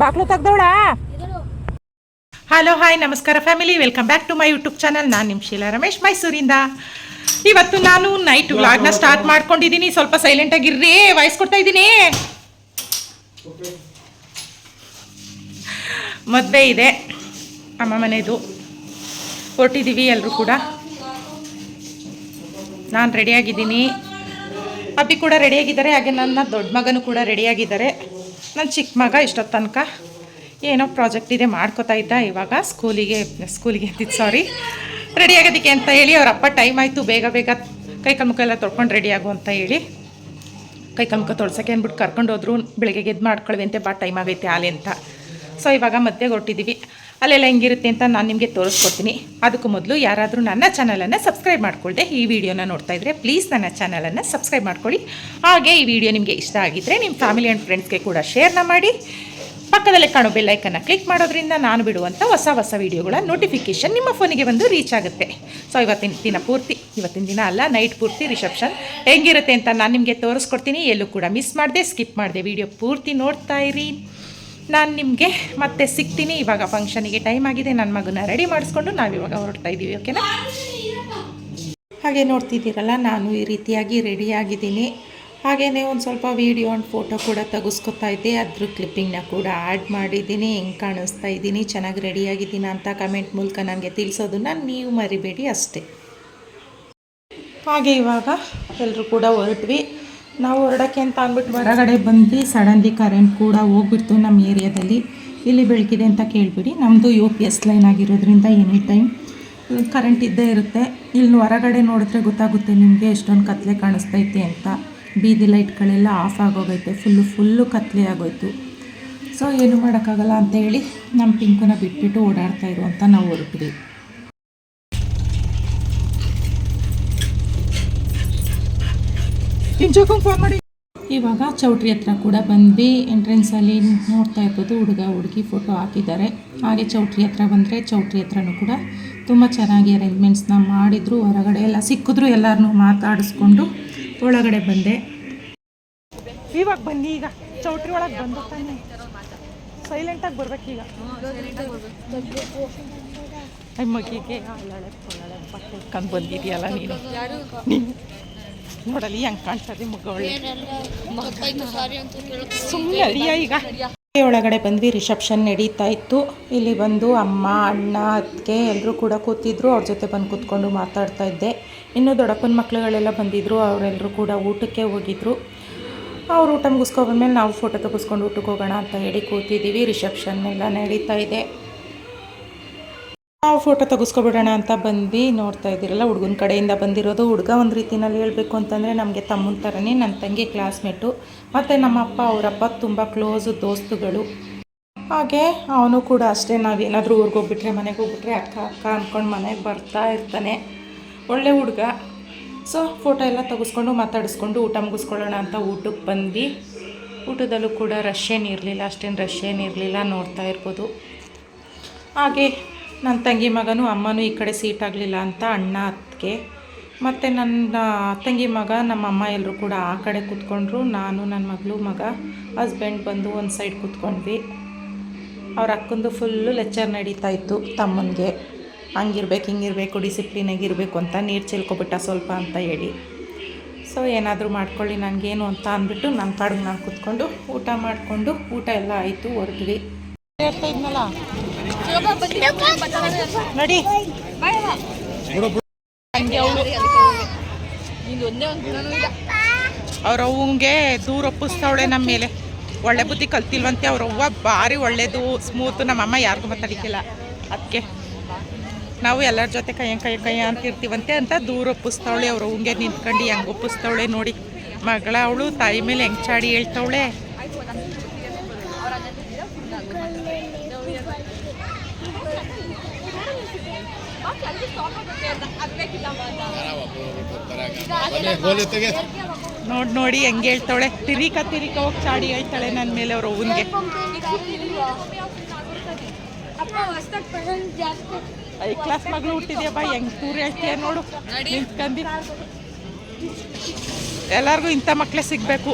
ಬಾಕ್ಲು ತೆಗ್ದೋಣ hello hi ನಮಸ್ಕಾರ family welcome back to my YouTube channel ನಾನು ನಿಮ್ಮ ಶೀಲಾ ರಮೇಶ್, ಮೈಸೂರಿಂದ. ಇವತ್ತು ನಾನು ನೈಟ್ ವ್ಲಾಗ್ನ ಸ್ಟಾರ್ಟ್ ಮಾಡ್ಕೊಂಡಿದ್ದೀನಿ. ಸ್ವಲ್ಪ ಸೈಲೆಂಟ್ ಆಗಿರ್ರಿ ವಾಯ್ಸ್ ಕೊಡ್ತಾ ಇದ್ದೀನಿ. ಮದುವೆ ಇದೆ. ಅಮ್ಮ ಮನೆದು. ಹೊರಟಿದ್ದೀವಿ ಎಲ್ಲರೂ ಕೂಡ. ನಾನು ರೆಡಿಯಾಗಿದ್ದೀನಿ ಅಬ್ಬಿ ಕೂಡ ರೆಡಿಯಾಗಿದ್ದಾರೆ ಹಾಗೆ ನನ್ನ ದೊಡ್ಡ ಮಗನೂ ಕೂಡ ರೆಡಿಯಾಗಿದ್ದಾರೆ ನನ್ನ ಚಿಕ್ಕ ಮಗ ಇಷ್ಟೊತ್ತು ತನಕ ಏನೋ ಪ್ರಾಜೆಕ್ಟ್ ಇದೆ ಮಾಡ್ಕೋತಾ ಇದ್ದ. ಇವಾಗ ಸ್ಕೂಲಿಗೆ ಸ್ಕೂಲಿಗೆ ಅಂತಿದ್ದು ಸಾರಿ ರೆಡಿ ಆಗೋದಕ್ಕೆ ಅಂತ ಹೇಳಿ ಅವ್ರ ಅಪ್ಪ ಟೈಮ್ ಆಯಿತು. ಬೇಗ ಬೇಗ ಕೈ ಕಲ್ಮುಖ ಮುಖ ಎಲ್ಲ ತೊಳ್ಕೊಂಡು ರೆಡಿ ಆಗು ಅಂತ ಹೇಳಿ ಕೈ ಕಲ್ಮುಖ ಮುಖ ತೊಳ್ಸಕ್ಕೆ ಅಂದ್ಬಿಟ್ಟು ಕರ್ಕೊಂಡು ಹೋದ್ರು. ಬೆಳಗ್ಗೆ ಗೆದ್ದು ಮಾಡ್ಕೊಳ್ವಿ ಅಂತೆ, ಬಾ ಟೈಮ್ ಆಗೈತೆ, ಆಲೆ ಅಂತ. ಸೊ ಇವಾಗ ಮಧ್ಯೆ ಹೊಟ್ಟಿದ್ದೀವಿ ಅಲ್ಲೆಲ್ಲ ಹೆಂಗಿರುತ್ತೆ ಅಂತ ನಾನು ನಿಮಗೆ ತೋರಿಸ್ಕೊಡ್ತೀನಿ. ಅದಕ್ಕೂ ಮೊದಲು ಯಾರಾದರೂ ನನ್ನ ಚಾನಲನ್ನು ಸಬ್ಸ್ಕ್ರೈಬ್ ಮಾಡಿಕೊಳ್ಳದೆ ಈ ವಿಡಿಯೋನ ನೋಡ್ತಾ ಇದ್ದರೆ ಪ್ಲೀಸ್ ನನ್ನ ಚಾನಲನ್ನು ಸಬ್ಸ್ಕ್ರೈಬ್ ಮಾಡ್ಕೊಳ್ಳಿ. ಹಾಗೆ ಈ ವಿಡಿಯೋ ನಿಮಗೆ ಇಷ್ಟ ಆಗಿದ್ದರೆ ನಿಮ್ಮ ಫ್ಯಾಮಿಲಿ ಆ್ಯಂಡ್ ಫ್ರೆಂಡ್ಸ್ಗೆ ಕೂಡ ಶೇರ್ನ ಮಾಡಿ. ಪಕ್ಕದಲ್ಲೇ ಕಾಣೋ ಬೆಲ್ಲೈಕನ್ನು ಕ್ಲಿಕ್ ಮಾಡೋದ್ರಿಂದ ನಾನು ಬಿಡುವಂಥ ಹೊಸ ಹೊಸ ವೀಡಿಯೋಗಳ ನೋಟಿಫಿಕೇಷನ್ ನಿಮ್ಮ ಫೋನಿಗೆ ಬಂದು ರೀಚ್ ಆಗುತ್ತೆ. ಸೊ ಇವತ್ತಿನ ದಿನ ಪೂರ್ತಿ, ಇವತ್ತಿನ ದಿನ ಅಲ್ಲ ನೈಟ್ ಪೂರ್ತಿ ರಿಸೆಪ್ಷನ್ ಹೆಂಗಿರುತ್ತೆ ಅಂತ ನಾನು ನಿಮಗೆ ತೋರಿಸ್ಕೊಡ್ತೀನಿ. ಎಲ್ಲೂ ಕೂಡ ಮಿಸ್ ಮಾಡಿದೆ ಸ್ಕಿಪ್ ಮಾಡಿದೆ, ವಿಡಿಯೋ ಪೂರ್ತಿ ನೋಡ್ತಾ ಇರಿ. ನಾನು ನಿಮಗೆ ಮತ್ತೆ ಸಿಗ್ತೀನಿ. ಇವಾಗ ಫಂಕ್ಷನಿಗೆ ಟೈಮ್ ಆಗಿದೆ. ನನ್ನ ಮಗನ ರೆಡಿ ಮಾಡಿಸ್ಕೊಂಡು ನಾವಿವಾಗ ಹೊರಡ್ತಾ ಇದ್ದೀವಿ ಓಕೆನಾ ಹಾಗೆ ನೋಡ್ತಿದ್ದೀರಲ್ಲ, ನಾನು ಈ ರೀತಿಯಾಗಿ ರೆಡಿಯಾಗಿದ್ದೀನಿ ಹಾಗೆಯೇ ಒಂದು ಸ್ವಲ್ಪ ವೀಡಿಯೋ ಆ್ಯಂಡ್ ಫೋಟೋ ಕೂಡ ತೆಗೆಸ್ಕೊತಾ ಇದ್ದೆ. ಅದ್ರ ಕ್ಲಿಪ್ಪಿಂಗ್ನ ಕೂಡ ಆ್ಯಡ್ ಮಾಡಿದ್ದೀನಿ. ಹೆಂಗೆ ಕಾಣಿಸ್ತಾ ಇದ್ದೀನಿ, ಚೆನ್ನಾಗಿ ರೆಡಿಯಾಗಿದ್ದೀನ ಅಂತ ಕಮೆಂಟ್ ಮೂಲಕ ನನಗೆ ತಿಳಿಸೋದನ್ನು ನೀವು ಮರಿಬೇಡಿ ಅಷ್ಟೇ. ಹಾಗೆ ಇವಾಗ ಎಲ್ಲರೂ ಕೂಡ ಹೊರಟ್ವಿ. ನಾವು ಹೊರಡಕ್ಕೆ ಅಂತ ಅಂದ್ಬಿಟ್ಟು ಹೊರಗಡೆ ಬಂದ್ವಿ. ಸಡನ್ಲಿ ಕರೆಂಟ್ ಕೂಡ ಹೋಗ್ಬಿಡ್ತು ನಮ್ಮ ಏರಿಯಾದಲ್ಲಿ. ಇಲ್ಲಿ ಬೆಳಕಿದೆ ಅಂತ ಕೇಳಿಬಿಡಿ. ನಮ್ಮದು ಯು ಪಿ ಎಸ್ ಲೈನ್ ಆಗಿರೋದ್ರಿಂದ ಎನಿ ಟೈಮ್ ಕರೆಂಟ್ ಇದ್ದೇ ಇರುತ್ತೆ. ಇಲ್ಲಿ ಹೊರಗಡೆ ನೋಡಿದ್ರೆ ಗೊತ್ತಾಗುತ್ತೆ ನಿಮಗೆ ಎಷ್ಟೊಂದು ಕತ್ಲೆ ಕಾಣಿಸ್ತೈತೆ ಅಂತ. ಬೀದಿ ಲೈಟ್ಗಳೆಲ್ಲ ಆಫ್ ಆಗೋಗೈತೆ. ಫುಲ್ಲು ಫುಲ್ಲು ಕತ್ಲೆ ಆಗೋಯ್ತು. ಸೊ ಏನು ಮಾಡೋಕ್ಕಾಗಲ್ಲ ಅಂತ ಹೇಳಿ ನಮ್ಮ ಪಿಂಕುನ ಬಿಟ್ಬಿಟ್ಟು ಓಡಾಡ್ತಾ ಇರು ಅಂತ ನಾವು ಹೊರಟ್ವಿ ಫೋನ್ ಮಾಡಿ. ಇವಾಗ ಚೌಟ್ರಿ ಹತ್ರ ಕೂಡ ಬಂದ್ವಿ ಎಂಟ್ರೆನ್ಸಲ್ಲಿ ನೋಡ್ತಾ ಇರ್ಬೋದು ಹುಡುಗ ಹುಡುಗಿ ಫೋಟೋ ಹಾಕಿದ್ದಾರೆ. ಹಾಗೆ ಚೌಟ್ರಿ ಹತ್ರ ಬಂದರೆ ಚೌಟ್ರಿ ಹತ್ರನೂ ಕೂಡ ತುಂಬ ಚೆನ್ನಾಗಿ ಅರೇಂಜ್ಮೆಂಟ್ಸ್ನ ಮಾಡಿದ್ರು. ಹೊರಗಡೆ ಎಲ್ಲ ಸಿಕ್ಕಿದ್ರು ಎಲ್ಲರನ್ನೂ ಮಾತಾಡಿಸ್ಕೊಂಡು ಒಳಗಡೆ ಬಂದೆ. ಇವಾಗ ಬನ್ನಿ ಈಗ. ಚೌಟ್ರಿ ಒಳಗೆ ಬಂದು ತಾನೆ. ಸೈಲೆಂಟಾಗಿ ಬರ್ಬೇಕೀಗ ಮಗಿಗೆ ಕಂಡು ಬಟ್ಟೆ ಬಂದಿದೆಯಲ್ಲ ನೀನು. ನೋಡಲಿ ಹೆಂಗೆ ಕಾಣ್ತದೆ ಮಗ ಒಳ್ಳೆ ಸುಮ್ಮನೆ ಅಳಿಯ ಈಗ. ಒಳಗಡೆ ಬಂದ್ವಿ ರಿಸೆಪ್ಷನ್ ನಡೀತಾ ಇತ್ತು. ಇಲ್ಲಿ ಬಂದು ಅಮ್ಮ ಅಣ್ಣ ಅತ್ತಿಗೆ ಎಲ್ಲರೂ ಕೂಡ ಕೂತಿದ್ರು ಅವ್ರ ಜೊತೆ ಬಂದು ಕೂತ್ಕೊಂಡು ಮಾತಾಡ್ತಾ ಇದ್ದೆ. ಇನ್ನು ದೊಡ್ಡಪ್ಪನ ಮಕ್ಕಳುಗಳೆಲ್ಲ ಬಂದಿದ್ರು ಅವರೆಲ್ಲರೂ ಕೂಡ ಊಟಕ್ಕೆ ಹೋಗಿದ್ರು. ಅವ್ರು ಊಟ ಮುಗಿಸ್ಕೊಬಂದ್ಮೇಲೆ ನಾವು ಫೋಟೋ ತೆಗೆಸ್ಕೊಂಡು ಊಟಕ್ಕೆ ಹೋಗೋಣ ಅಂತ ಹೇಳಿ ಕೂತಿದ್ದೀವಿ ರಿಸೆಪ್ಷನ್ ಎಲ್ಲ ನಡೀತಾ ಇದೆ. ನಾವು ಫೋಟೋ ತೆಗೆಸ್ಕೊಬಿಡೋಣ ಅಂತ ಬಂದು ನೋಡ್ತಾ ಇದ್ದೀರಲ್ಲ, ಹುಡುಗನ ಕಡೆಯಿಂದ ಬಂದಿರೋದು. ಹುಡುಗ ಒಂದು ರೀತಿಯಲ್ಲಿ ಹೇಳಬೇಕು ಅಂತಂದರೆ ನಮಗೆ ತಮ್ಮನ ಥರನೇ ನನ್ನ ತಂಗಿ ಕ್ಲಾಸ್ಮೇಟು ಮತ್ತು ನಮ್ಮ ಅಪ್ಪ ಅವರಪ್ಪ ತುಂಬ ಕ್ಲೋಸು ದೋಸ್ತುಗಳು. ಹಾಗೆ ಅವನು ಕೂಡ ಅಷ್ಟೇ ನಾವೇನಾದರೂ ಊರಿಗೆ ಹೋಗ್ಬಿಟ್ರೆ, ಮನೆಗೆ ಹೋಗ್ಬಿಟ್ರೆ ಅಕ್ಕ ಅಕ್ಕ ಅಂದ್ಕೊಂಡು ಮನೆಗೆ ಬರ್ತಾ ಇರ್ತಾನೆ. ಒಳ್ಳೆ ಹುಡುಗ. ಸೊ ಫೋಟೋ ಎಲ್ಲ ತೆಗೆಸ್ಕೊಂಡು ಮಾತಾಡಿಸ್ಕೊಂಡು ಊಟ ಮುಗಿಸ್ಕೊಳ್ಳೋಣ ಅಂತ ಊಟಕ್ಕೆ ಬಂದು ಊಟದಲ್ಲೂ ಕೂಡ ರಶ್ ಏನಿರಲಿಲ್ಲ ಅಷ್ಟೇನು ರಶ್ ಏನಿರಲಿಲ್ಲ ನೋಡ್ತಾ ಇರ್ಬೋದು. ಹಾಗೆ ನನ್ನ ತಂಗಿ ಮಗನೂ ಅಮ್ಮನೂ ಈ ಕಡೆ ಸೀಟ್ ಆಗಲಿಲ್ಲ ಅಂತ ಅಣ್ಣ ಅತ್ತಿಗೆ. ಮತ್ತು ನನ್ನ ತಂಗಿ ಮಗ, ನಮ್ಮ ಅಮ್ಮ ಎಲ್ಲರೂ ಕೂಡ ಆ ಕಡೆ ಕೂತ್ಕೊಂಡ್ರು. ನಾನು, ನನ್ನ ಮಗಳು, ಮಗ ಹಸ್ಬೆಂಡ್ ಬಂದು ಒಂದು ಸೈಡ್ ಕೂತ್ಕೊಂಡ್ವಿ. ಅವ್ರ ಅಕ್ಕಂದು ಫುಲ್ಲು ಲೆಕ್ಚರ್ ನಡೀತಾ ಇತ್ತು ತಮ್ಮನಿಗೆ. ಹಂಗಿರ್ಬೇಕು, ಹಿಂಗಿರಬೇಕು ಡಿಸಿಪ್ಲಿನಾಗಿರಬೇಕು ಅಂತ ನೀರು ಚೆಲ್ಕೊಬಿಟ್ಟ ಸ್ವಲ್ಪ ಅಂತ ಹೇಳಿ. ಸೊ ಏನಾದರೂ ಮಾಡ್ಕೊಳ್ಳಿ ನನಗೇನು ಅಂತ ಅಂದ್ಬಿಟ್ಟು ನನ್ನ ಪಾಡಿಗೆ ನಾನು ಕೂತ್ಕೊಂಡು ಊಟ ಮಾಡಿಕೊಂಡು ಊಟ ಎಲ್ಲ ಆಯಿತು, ಹೊರಟ್ವಿ. ಹೇಳ್ತಾ ನಡಿ. ಅವ್ರ ಅವ್ವಂಗೆ ದೂರ ಒಪ್ಪಿಸ್ತಾವಳೆ ನಮ್ಮ ಮೇಲೆ. ಒಳ್ಳೆ ಬುದ್ಧಿ ಕಲ್ತಿಲ್ವಂತೆ ಅವ್ರ ಅವ್ವ. ಭಾರಿ ಒಳ್ಳೇದು ಸ್ಮೂತು ನಮ್ಮಮ್ಮ ಯಾರಿಗೂ ಮಾತಾಡಿಕ್ಕಿಲ್ಲ. ಅದಕ್ಕೆ ನಾವು ಎಲ್ಲರ ಜೊತೆ ಕೈಯ ಕೈ ಕೈಯ ಅಂತ ಇರ್ತೀವಂತೆ ಅಂತ ದೂರ ಒಪ್ಪಿಸ್ತಾವಳೆ. ಅವ್ರ ಅವ್ವಂಗೆ ನಿಂತ್ಕೊಂಡು ಹೆಂಗೆ ಒಪ್ಪಿಸ್ತಾವಳೆ ನೋಡಿ. ಮಗಳ ಅವಳು ತಾಯಿ ಮೇಲೆ ಹೆಂಗೆ ಚಾಡಿ ಹೇಳ್ತಾವಳೆ. ನೋಡಿ ನೋಡಿ ಹೆಂಗೆ ಹೇಳ್ತಾಳೆ. ತಿರಿಕ ತಿರಿಕ ಹೋಗಿ ಚಾಡಿ ಹೇಳ್ತಾಳೆ ನನ್ನ ಮೇಲೆ ಅವ್ರ ಅವ್ವನ್ಗೆ ಐ ಕ್ಲಾಸ್ ಮಗಳು ಹುಟ್ಟಿದ್ಯಪ್ಪ ಹೆಂಗ್ ಟೂರ್ ಹೇಳ್ತೀಯ ನೋಡು. ನಿಂತ್ಕಂದಿ. ಎಲ್ಲರಿಗೂ ಇಂಥ ಮಕ್ಕಳೇ ಸಿಗಬೇಕು.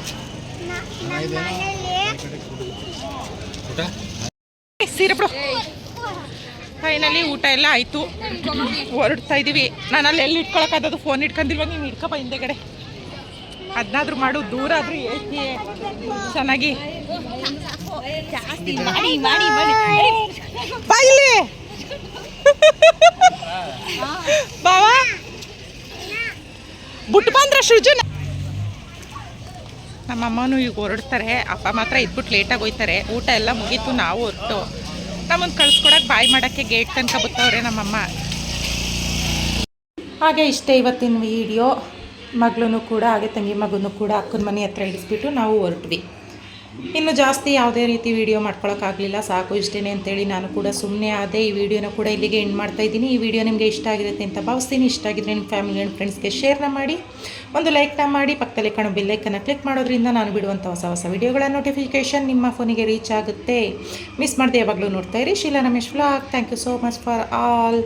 ಸೀರೆ ಬಿಡು. ಫೈನಲಿ ಊಟ ಎಲ್ಲ ಆಯಿತು. ಹೊರಡ್ತಾ ಇದ್ದೀವಿ ನಾನು ಅಲ್ಲಿ ಎಲ್ಲಿ ಇಟ್ಕೊಳಕ್ಕಾದದು ಫೋನ್ ಇಟ್ಕೊಂಡಿಲ್ವ? ನೀನು ಇಟ್ಕೊಬ ಹಿಂದೆಗಡೆ. ಅದನ್ನಾದ್ರೂ ಮಾಡು ದೂರ ಆದ್ರೂ ಏಕೆ ಚೆನ್ನಾಗಿ. ಮಾಡಿ ಮಾಡಿ ಮಾಡಿ. ಬಾ ಇಲ್ಲಿ. ಬಾವಾ. ಬಿಟ್ಟು ಬಂದ್ರ ಸೃಜನ? ನಮ್ಮ ಅಮ್ಮನೂ ಈಗ ಹೊರಡ್ತಾರೆ. ಅಪ್ಪ ಮಾತ್ರ ಇದ್ಬಿಟ್ಟು ಲೇಟಾಗಿ ಹೋಯ್ತಾರೆ. ಊಟ ಎಲ್ಲ ಮುಗೀತು ನಾವು ಹೊರಟು. ನಮ್ಮನ್ನು ಕಳ್ಸ್ಕೊಡಕ್ಕೆ ಬಾಯ್ ಮಾಡೋಕ್ಕೆ ಗೇಟ್ ತನಕ ಬತ್ತವ್ರೆ ನಮ್ಮಮ್ಮ. ಹಾಗೆ ಇಷ್ಟೇ ಇವತ್ತಿನ ವಿಡಿಯೋ ಮಗಳೂ ಕೂಡ, ಹಾಗೆ ತಂಗಿ ಮಗನೂ ಕೂಡ ಅಕ್ಕನ ಮನೆ ಹತ್ರ ಇಳಿಸ್ಬಿಟ್ಟು ನಾವು ಹೊರಟ್ವಿ. ಇನ್ನು ಜಾಸ್ತಿ ಯಾವುದೇ ರೀತಿ ವಿಡಿಯೋ ಮಾಡ್ಕೊಳಕ್ಕಾಗಲಿಲ್ಲ, ಸಾಕು ಇಷ್ಟೇ ಅಂತೇಳಿ ನಾನು ಕೂಡ ಸುಮ್ಮನೆ ಆದೆ. ಈ ವಿಡಿಯೋನ ಕೂಡ ಇಲ್ಲಿಗೆ ಎಂಡ್ ಮಾಡ್ತಾ ಇದ್ದೀನಿ. ಈ ವಿಡಿಯೋ ನಿಮಗೆ ಇಷ್ಟ ಆಗಿರುತ್ತೆ ಅಂತ ಭಾವಿಸ್ತೀನಿ. ಇಷ್ಟ ಆಗಿದ್ರೆ ನಿಮ್ಮ ಫ್ಯಾಮಿಲಿ ಆ್ಯಂಡ್ ಫ್ರೆಂಡ್ಸ್ಗೆ ಶೇರ್ನ ಮಾಡಿ. ಒಂದು ಲೈಕ್ನ ಮಾಡಿ, ಪಕ್ಕದಲ್ಲಿ ಕಾಣೋ ಬೆಲ್ಲೈಕನ್ನು ಕ್ಲಿಕ್ ಮಾಡೋದ್ರಿಂದ ನಾನು ಬಿಡುವಂಥ ಹೊಸ ಹೊಸ ವಿಡಿಯೋಗಳ ನೋಟಿಫಿಕೇಷನ್ ನಿಮ್ಮ ಫೋನಿಗೆ ರೀಚ್ ಆಗುತ್ತೆ. ಮಿಸ್ ಮಾಡದೆ ಯಾವಾಗಲೂ ನೋಡ್ತಾ ಇರಿ. Sheela Ramesh vlog thank you so much for all